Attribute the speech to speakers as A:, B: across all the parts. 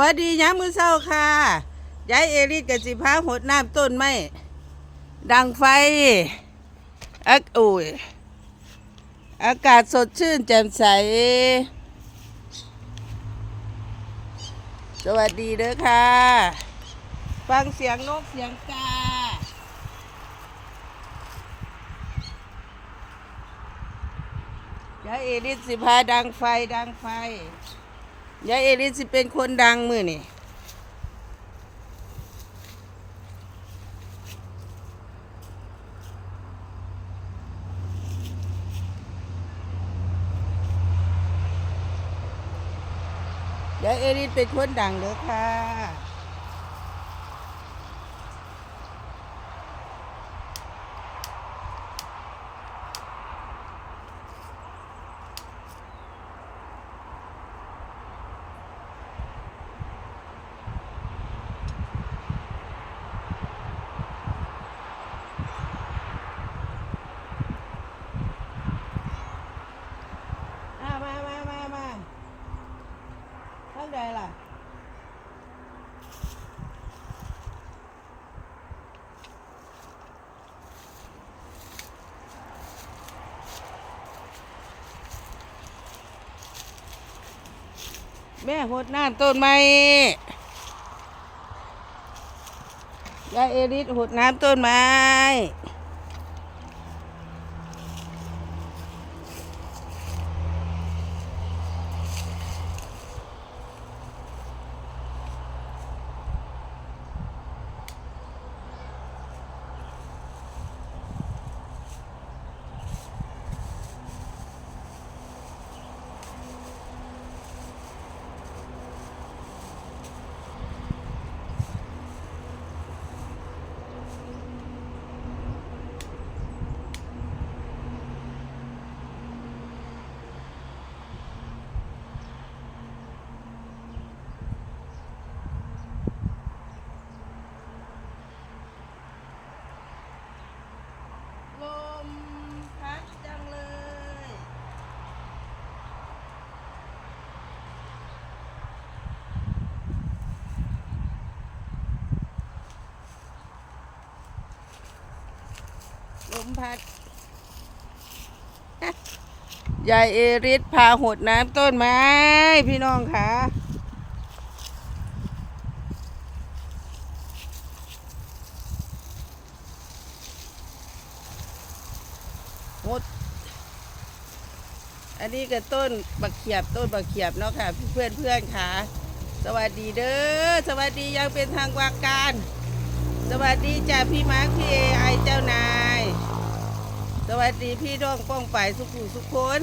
A: วัสดียามือเช้าค่ะยายเอริสกับสิพาหดน้ำต้นไม้ดังไฟอักอุ้ยอากาศสดชื่นแจ่มใส สวัสดีเด้อค่ะ ฟังเสียงนกเสียงกายายเอริสสิพาดังไฟดังไฟ ยายเอลิสสิเป็นคนดังมือนี่ยายเอลิสเป็นคนดังเด้อค่ะ อ่ามามามามาทั้ง ใดล่ะแม่หดน้ำต้นไม้ยายเอริสหดน้ำต้นไม้ มพัดยายเอริสพาหดน้ำต้นไม้ พี่น้องค่ะหดอันนี้ก็ต้นบักเขียบต้นบักเขียบเนาะค่ะเพื่อนเพื่อนค่ะ สวัสดีเด้อสวัสดียังเป็นทางวาการ สวัสดีจ้าพี่มาร์คพี่เอไอเจ้านาย สวัสดีพี่ดองป้องไปายสุขุสุขคน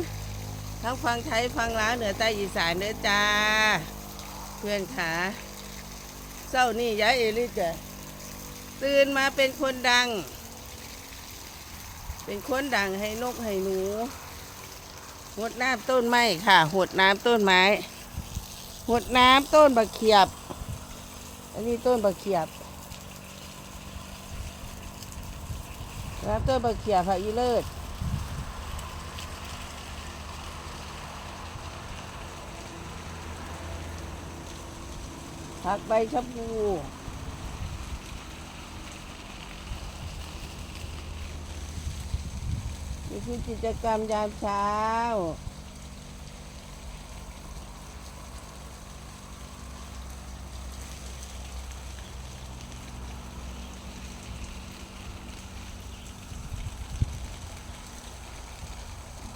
A: ทั้งฟังไทยฟังลาวเหนือใต้อีสานเด้อจ้า เพื่อนขาเศร้านี่ย้ายเอลิจ้ะตื่นมาเป็นคนดัง เป็นคนดังให้นกให้หนูหดน้ำต้นไม้ค่ะหดน้ำต้นไม้หดน้ำต้นบะเขียบ อันนี้ต้นบะเขียบ น้วต้นบะเขียบค่ะอีเลิศผักใบชะพูนี่คือกิจกรรมยามเช้า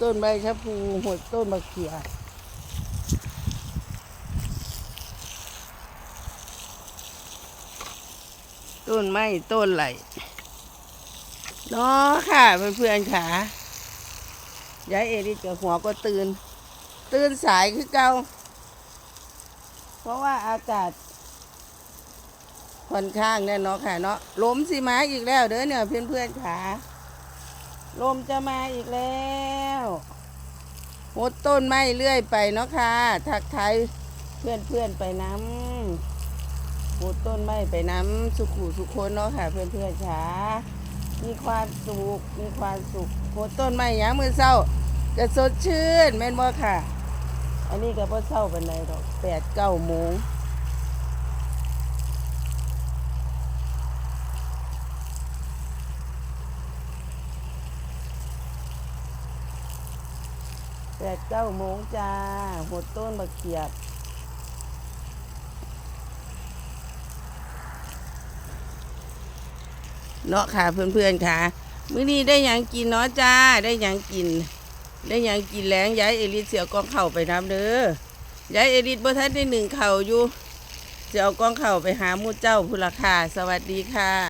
A: ต้นใบชะพูหดต้นมะเขียต้นไม้ต้นไหลเนาะค่ะเพื่อนๆค่ะยายเอริกับหัวก็ตื่น ตื่นสายคือเก่าเพราะว่าอากาศค่อนข้างแน่นาะค่ะเนาะล้มสิมาอีกแล้วเด้อเนี่ยเพื่อนๆค่ะ ลมจะมาอีกแล้วหดต้นไม้เรื่อยไปเนาะค่ะ ทักทายเพื่อนเพื่อนๆไปน้ำหดต้นไม้ไปน้ำสุขุสุขคนเนาะค่ะ เพื่อนเพื่อนๆค่ะ มีความสุข มีความสุขหดต้นไม้ยามมือเศร้าจะสดชื่นแม่นบ่ค่ะ อันนี้ก็บ่เศร้าเป็นไรดอกแปดเก้าโมง แปดเก้าโมงจ้าหดต้นบักเขียบเนาะค่ะเพื่อนๆค่ะ มื้อนี้ได้ยังกินเนาะจ้า ได้ยังกิน ได้ยังกินแล้งย้ายเอลิสเสียกองเข่าไปน้ำเด้อย้ายเอลิสบ่ทันได้หนึ่งเข่าอยู่เสียเอากองเข่าไปหามู่เจ้าพุนละค่ะสวัสดีค่ะ